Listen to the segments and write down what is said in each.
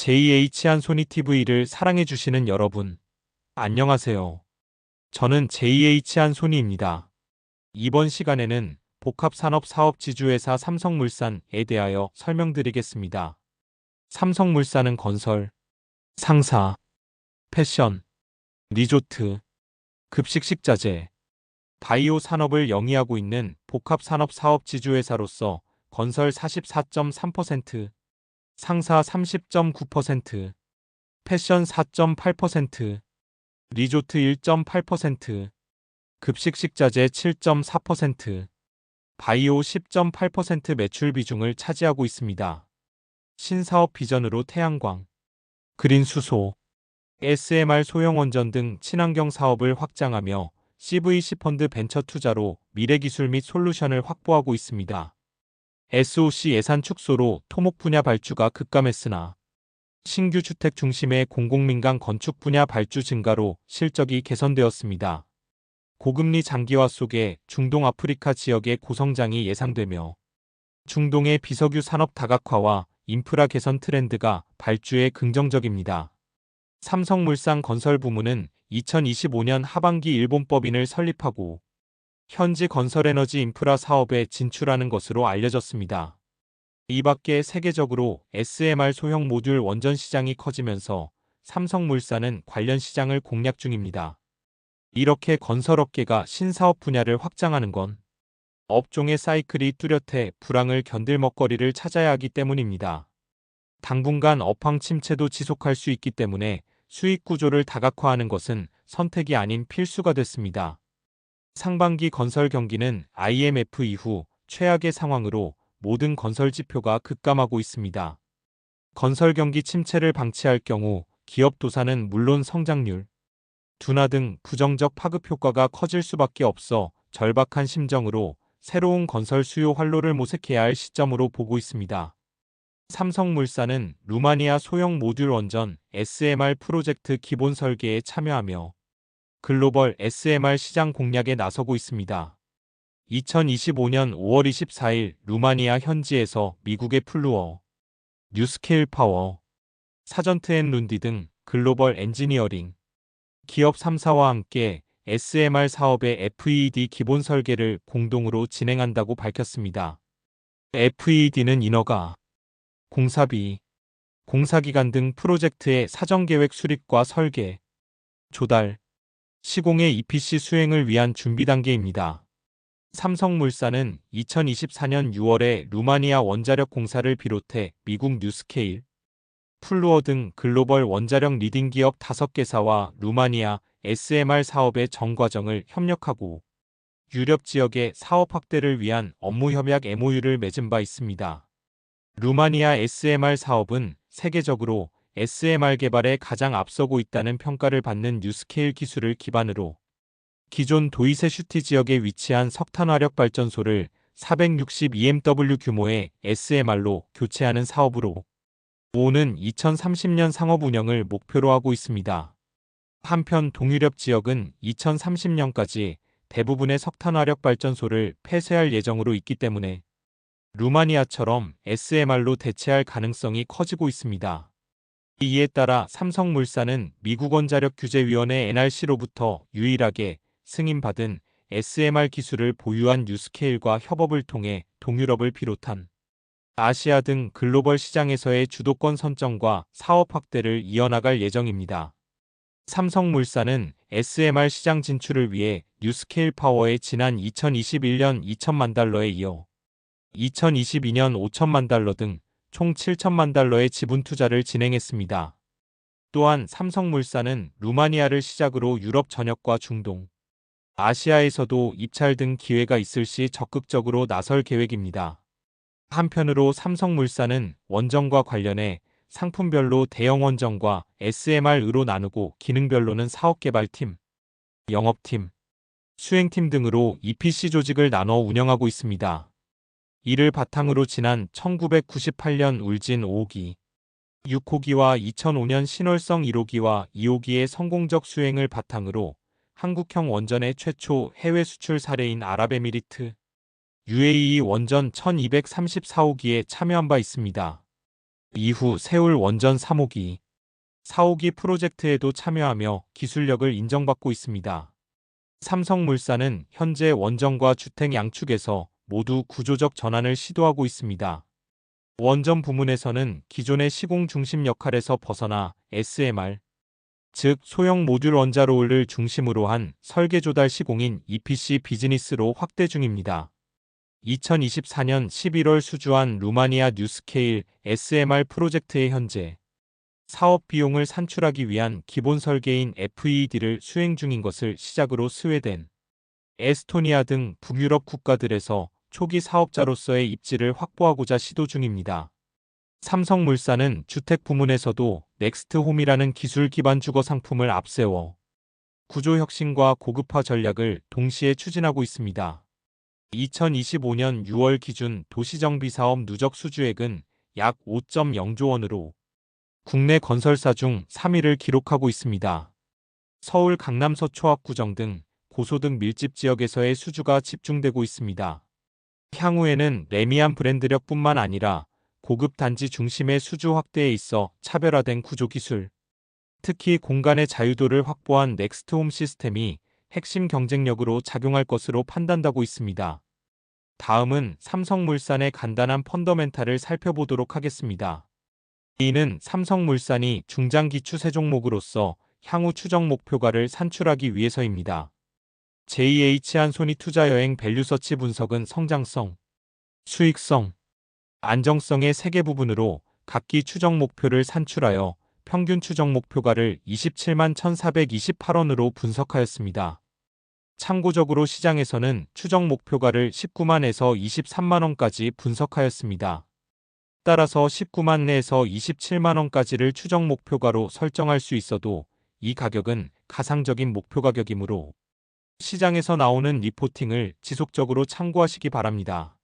JH 한소니 TV를 사랑해주시는 여러분, 안녕하세요. 저는 JH 한소니입니다. 이번 시간에는 복합산업사업지주회사 삼성물산에 대하여 설명드리겠습니다. 삼성물산은 건설, 상사, 패션, 리조트, 급식식자재, 바이오 산업을 영위하고 있는 복합산업사업지주회사로서 건설 44.3%, 상사 30.9%, 패션 4.8%, 리조트 1.8%, 급식 식자재 7.4%, 바이오 10.8% 매출 비중을 차지하고 있습니다. 신사업 비전으로 태양광, 그린 수소, SMR 소형 원전 등 친환경 사업을 확장하며 CVC 펀드 벤처 투자로 미래 기술 및 솔루션을 확보하고 있습니다. SOC 예산 축소로 토목 분야 발주가 급감했으나 신규 주택 중심의 공공민간 건축 분야 발주 증가로 실적이 개선되었습니다. 고금리 장기화 속에 중동 아프리카 지역의 고성장이 예상되며 중동의 비석유 산업 다각화와 인프라 개선 트렌드가 발주에 긍정적입니다. 삼성물산 건설 부문은 2025년 하반기 일본 법인을 설립하고 현지 건설에너지 인프라 사업에 진출하는 것으로 알려졌습니다. 이 밖에 세계적으로 SMR 소형 모듈 원전 시장이 커지면서 삼성물산은 관련 시장을 공략 중입니다. 이렇게 건설업계가 신사업 분야를 확장하는 건 업종의 사이클이 뚜렷해 불황을 견딜 먹거리를 찾아야 하기 때문입니다. 당분간 업황 침체도 지속할 수 있기 때문에 수익 구조를 다각화하는 것은 선택이 아닌 필수가 됐습니다. 상반기 건설 경기는 IMF 이후 최악의 상황으로 모든 건설 지표가 급감하고 있습니다. 건설 경기 침체를 방치할 경우 기업 도산은 물론 성장률, 둔화 등 부정적 파급 효과가 커질 수밖에 없어 절박한 심정으로 새로운 건설 수요 활로를 모색해야 할 시점으로 보고 있습니다. 삼성물산은 루마니아 소형 모듈 원전 SMR 프로젝트 기본 설계에 참여하며 글로벌 SMR 시장 공략에 나서고 있습니다. 2025년 5월 24일 루마니아 현지에서 미국의 플루어, 뉴스케일 파워, 사전트 앤 룬디 등 글로벌 엔지니어링, 기업 3사와 함께 SMR 사업의 FED 기본 설계를 공동으로 진행한다고 밝혔습니다. FED는 인허가, 공사비, 공사기간 등 프로젝트의 사전계획 수립과 설계, 조달, 시공의 EPC 수행을 위한 준비 단계입니다. 삼성물산은 2024년 6월에 루마니아 원자력 공사를 비롯해 미국 뉴스케일, 플루어 등 글로벌 원자력 리딩 기업 5개사와 루마니아 SMR 사업의 정과정을 협력하고 유럽 지역의 사업 확대를 위한 업무 협약 MOU를 맺은 바 있습니다. 루마니아 SMR 사업은 세계적으로 SMR 개발에 가장 앞서고 있다는 평가를 받는 뉴스케일 기술을 기반으로 기존 도이세 슈티 지역에 위치한 석탄 화력 발전소를 460EMW 규모의 SMR로 교체하는 사업으로 오는 2030년 상업 운영을 목표로 하고 있습니다. 한편 동유럽 지역은 2030년까지 대부분의 석탄 화력 발전소를 폐쇄할 예정으로 있기 때문에 루마니아처럼 SMR로 대체할 가능성이 커지고 있습니다. 이에 따라 삼성물산은 미국 원자력 규제위원회 NRC로부터 유일하게 승인받은 SMR 기술을 보유한 뉴스케일과 협업을 통해 동유럽을 비롯한 아시아 등 글로벌 시장에서의 주도권 선정과 사업 확대를 이어나갈 예정입니다. 삼성물산은 SMR 시장 진출을 위해 뉴스케일 파워의 지난 2021년 2천만 달러에 이어 2022년 5천만 달러 등 총 7천만 달러의 지분 투자를 진행했습니다. 또한 삼성물산은 루마니아를 시작으로 유럽 전역과 중동, 아시아에서도 입찰 등 기회가 있을 시 적극적으로 나설 계획입니다. 한편으로 삼성물산은 원전과 관련해 상품별로 대형 원전과 SMR으로 나누고 기능별로는 사업개발팀, 영업팀, 수행팀 등으로 EPC 조직을 나눠 운영하고 있습니다. 이를 바탕으로 지난 1998년 울진 5호기, 6호기와 2005년 신월성 1호기와 2호기의 성공적 수행을 바탕으로 한국형 원전의 최초 해외 수출 사례인 아랍에미리트, UAE 원전 1234호기에 참여한 바 있습니다. 이후 세울 원전 3호기, 4호기 프로젝트에도 참여하며 기술력을 인정받고 있습니다. 삼성물산은 현재 원전과 주택 양축에서 모두 구조적 전환을 시도하고 있습니다. 원전 부문에서는 기존의 시공 중심 역할에서 벗어나 SMR, 즉 소형 모듈 원자로를 중심으로 한 설계 조달 시공인 EPC 비즈니스로 확대 중입니다. 2024년 11월 수주한 루마니아 뉴스케일 SMR 프로젝트의 현재 사업 비용을 산출하기 위한 기본 설계인 FED를 수행 중인 것을 시작으로 스웨덴, 에스토니아 등 북유럽 국가들에서 초기 사업자로서의 입지를 확보하고자 시도 중입니다. 삼성물산은 주택 부문에서도 넥스트홈이라는 기술 기반 주거 상품을 앞세워 구조 혁신과 고급화 전략을 동시에 추진하고 있습니다. 2025년 6월 기준 도시정비 사업 누적 수주액은 약 5.0조 원으로 국내 건설사 중 3위를 기록하고 있습니다. 서울 강남 서초합구정 등 고소득 밀집 지역에서의 수주가 집중되고 있습니다. 향후에는 레미안 브랜드력뿐만 아니라 고급 단지 중심의 수주 확대에 있어 차별화된 구조 기술, 특히 공간의 자유도를 확보한 넥스트홈 시스템이 핵심 경쟁력으로 작용할 것으로 판단되고 있습니다. 다음은 삼성물산의 간단한 펀더멘탈을 살펴보도록 하겠습니다. 이는 삼성물산이 중장기 추세 종목으로서 향후 추정 목표가를 산출하기 위해서입니다. JH 한손이 투자 여행 밸류서치 분석은 성장성, 수익성, 안정성의 세 개 부분으로 각기 추정 목표를 산출하여 평균 추정 목표가를 27만 1,428원으로 분석하였습니다. 참고적으로 시장에서는 추정 목표가를 19만에서 23만원까지 분석하였습니다. 따라서 19만 내에서 27만원까지를 추정 목표가로 설정할 수 있어도 이 가격은 가상적인 목표 가격이므로 시장에서 나오는 리포팅을 지속적으로 참고하시기 바랍니다.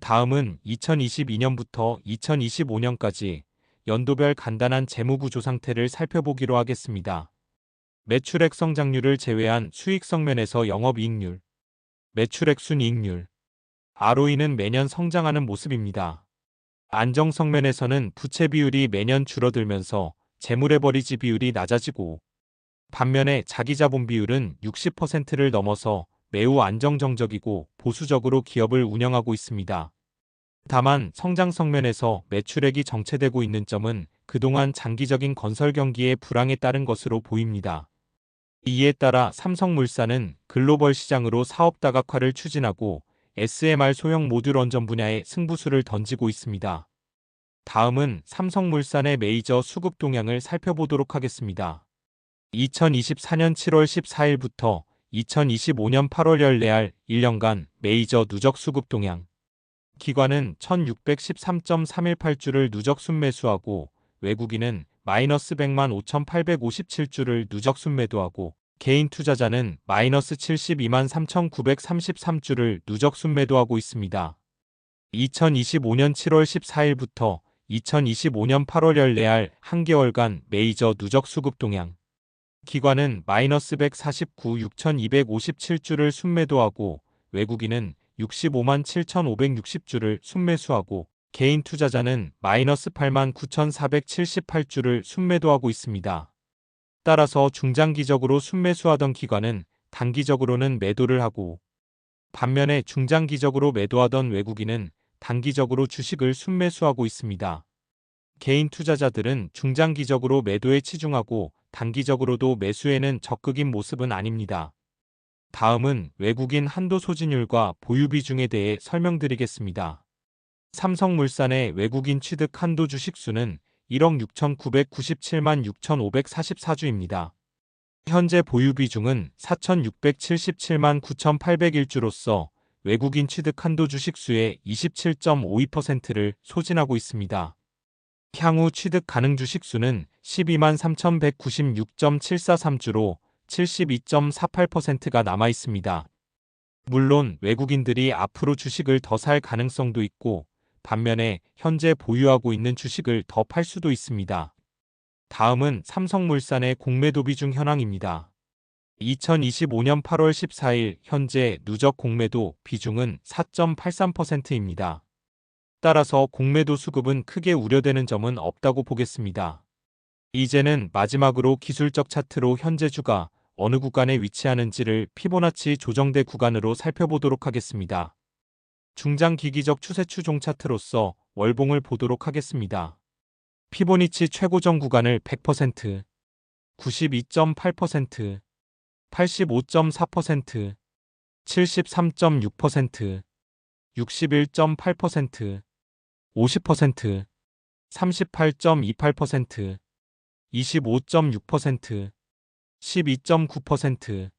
다음은 2022년부터 2025년까지 연도별 간단한 재무구조 상태를 살펴보기로 하겠습니다. 매출액 성장률을 제외한 수익성 면에서 영업이익률, 매출액 순이익률, ROE는 매년 성장하는 모습입니다. 안정성 면에서는 부채 비율이 매년 줄어들면서 재물레버리지 비율이 낮아지고 반면에 자기 자본 비율은 60%를 넘어서 매우 안정정적이고 보수적으로 기업을 운영하고 있습니다. 다만 성장성 면에서 매출액이 정체되고 있는 점은 그동안 장기적인 건설 경기의 불황에 따른 것으로 보입니다. 이에 따라 삼성물산은 글로벌 시장으로 사업 다각화를 추진하고 SMR 소형 모듈 원전 분야에 승부수를 던지고 있습니다. 다음은 삼성물산의 메이저 수급 동향을 살펴보도록 하겠습니다. 2024년 7월 14일부터 2025년 8월 연레알 1년간 메이저 누적 수급 동향. 기관은 1613.318주를 누적 순매수하고 외국인은 마이너스 100만 5857주를 누적 순매도하고 개인 투자자는 마이너스 72만 3933주를 누적 순매도하고 있습니다. 2025년 7월 14일부터 2025년 8월 연레알 한개월간 메이저 누적 수급 동향. 기관은 마이너스 149 6,257주를 순매도하고 외국인은 65만 7,560주를 순매수하고 개인 투자자는 마이너스 8만 9,478주를 순매도하고 있습니다. 따라서 중장기적으로 순매수하던 기관은 단기적으로는 매도를 하고 반면에 중장기적으로 매도하던 외국인은 단기적으로 주식을 순매수하고 있습니다. 개인 투자자들은 중장기적으로 매도에 치중하고 단기적으로도 매수에는 적극인 모습은 아닙니다. 다음은 외국인 한도 소진율과 보유 비중에 대해 설명드리겠습니다. 삼성물산의 외국인 취득 한도 주식수는 1억 6,997만 6,544주입니다. 현재 보유 비중은 4,677만 9,801주로서 외국인 취득 한도 주식수의 27.52%를 소진하고 있습니다. 향후 취득 가능 주식 수는 12만 3,196.743주로 72.48%가 남아 있습니다. 물론 외국인들이 앞으로 주식을 더 살 가능성도 있고 반면에 현재 보유하고 있는 주식을 더 팔 수도 있습니다. 다음은 삼성물산의 공매도 비중 현황입니다. 2025년 8월 14일 현재 누적 공매도 비중은 4.83%입니다. 따라서 공매도 수급은 크게 우려되는 점은 없다고 보겠습니다. 이제는 마지막으로 기술적 차트로 현재 주가 어느 구간에 위치하는지를 피보나치 조정대 구간으로 살펴보도록 하겠습니다. 중장 기기적 추세 추종 차트로서 월봉을 보도록 하겠습니다. 피보니치 최고점 구간을 100%, 92.8%, 85.4%, 73.6%, 61.8%, 50%, 38.28%, 25.6%, 12.9%,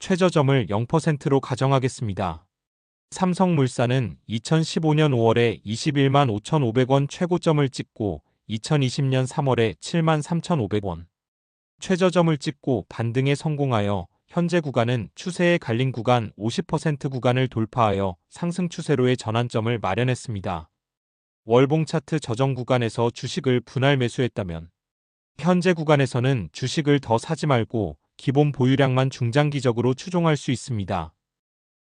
최저점을 0%로 가정하겠습니다. 삼성물산은 2015년 5월에 21만 5,500원 최고점을 찍고 2020년 3월에 7만 3,500원 최저점을 찍고 반등에 성공하여 현재 구간은 추세에 갈린 구간 50% 구간을 돌파하여 상승 추세로의 전환점을 마련했습니다. 월봉 차트 저정 구간에서 주식을 분할 매수했다면 현재 구간에서는 주식을 더 사지 말고 기본 보유량만 중장기적으로 추종할 수 있습니다.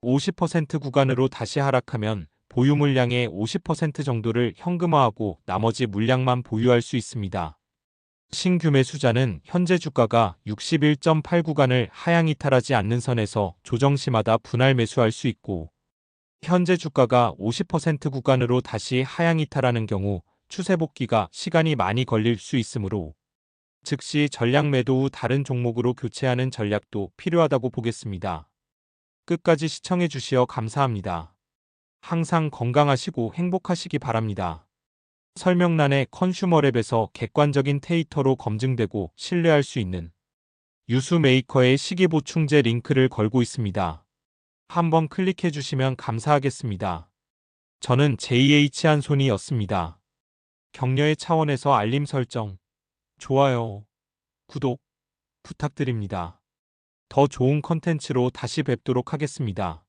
50% 구간으로 다시 하락하면 보유 물량의 50% 정도를 현금화하고 나머지 물량만 보유할 수 있습니다. 신규 매수자는 현재 주가가 61.8 구간을 하향 이탈하지 않는 선에서 조정 시마다 분할 매수할 수 있고 현재 주가가 50% 구간으로 다시 하향 이탈하는 경우 추세 복귀가 시간이 많이 걸릴 수 있으므로 즉시 전략 매도 후 다른 종목으로 교체하는 전략도 필요하다고 보겠습니다. 끝까지 시청해 주시어 감사합니다. 항상 건강하시고 행복하시기 바랍니다. 설명란에 컨슈머랩에서 객관적인 데이터로 검증되고 신뢰할 수 있는 유수 메이커의 시기 보충제 링크를 걸고 있습니다. 한번 클릭해 주시면 감사하겠습니다. 저는 JH 한손이었습니다. 격려의 차원에서 알림 설정, 좋아요, 구독 부탁드립니다. 더 좋은 컨텐츠로 다시 뵙도록 하겠습니다.